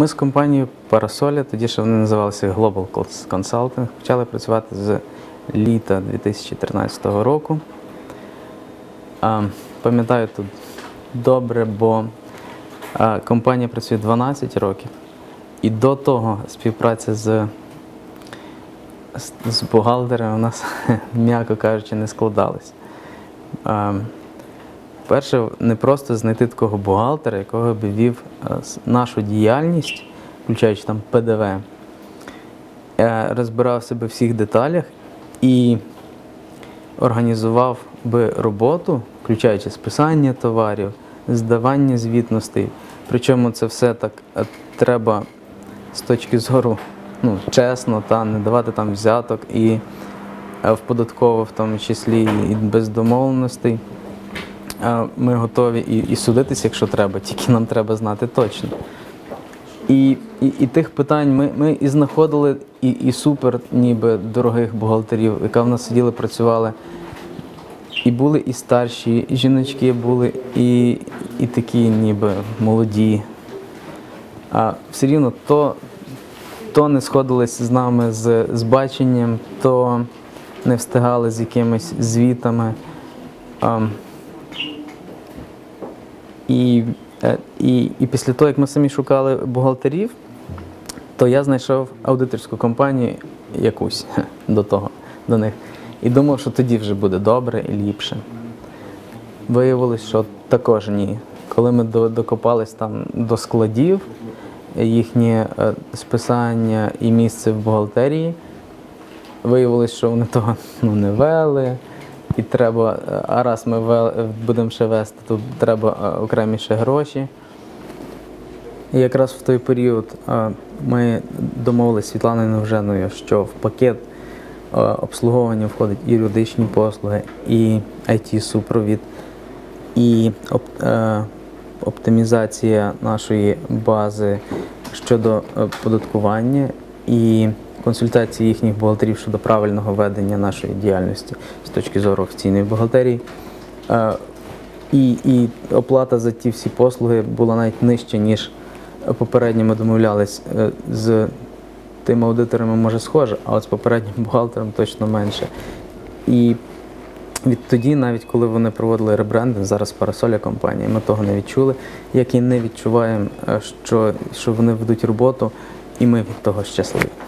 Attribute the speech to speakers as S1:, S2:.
S1: Ми з компанією Parasolia, тоді ще вони називалися Global Consulting, почали працювати з літа 2013 року. Пам'ятаю тут добре, бо компанія працює 12 років, і до того співпраця з, з, бухгалтером у нас, м'яко кажучи, не складалась. Перше, не просто знайти такого бухгалтера, якого би вів е, нашу діяльність, включаючи там ПДВ, е, розбирався би в всіх деталях і організував би роботу, включаючи списання товарів, здавання звітностей. Причому це все так е, треба з точки зору ну, чесно, та не давати там взяток і е, в податково в тому числі і без домовленостей. Ми готові і, і судитися, якщо треба, тільки нам треба знати точно. І, і, і тих питань ми, ми і знаходили і, і супер, ніби дорогих бухгалтерів, яка в нас сиділи, працювали. І були і старші і жіночки, були і, і такі, ніби молоді. А все рівно то, то не сходились з нами з, з баченням, то не встигали з якимись звітами. А, і, е, і, і після того, як ми самі шукали бухгалтерів, то я знайшов аудиторську компанію якусь до того, до них. І думав, що тоді вже буде добре і ліпше. Виявилось, що також ні. Коли ми до- докопались там до складів, їхнє е, списання і місце в бухгалтерії, виявилось, що вони того ну, не вели. І треба, е, а раз ми ве- будемо ще вести, то треба е, окремі ще гроші. І якраз в той період е, ми домовилися з Світланою Невженою, що в пакет е, обслуговування входить і юридичні послуги, і IT-супровід, і оп- е, оптимізація нашої бази щодо е, податкування і консультації їхніх бухгалтерів щодо правильного ведення нашої діяльності з точки зору офіційної бухгалтерії. Е, І, і оплата за ті всі послуги була навіть нижча, ніж попередньо ми домовлялись е, з тими аудиторами, може, схоже, а от з попереднім бухгалтером точно менше. І відтоді, навіть коли вони проводили ребрендинг, зараз Парасоля компанія, ми того не відчули, як і не відчуваємо, е, що, що вони ведуть роботу, і ми від того щасливі.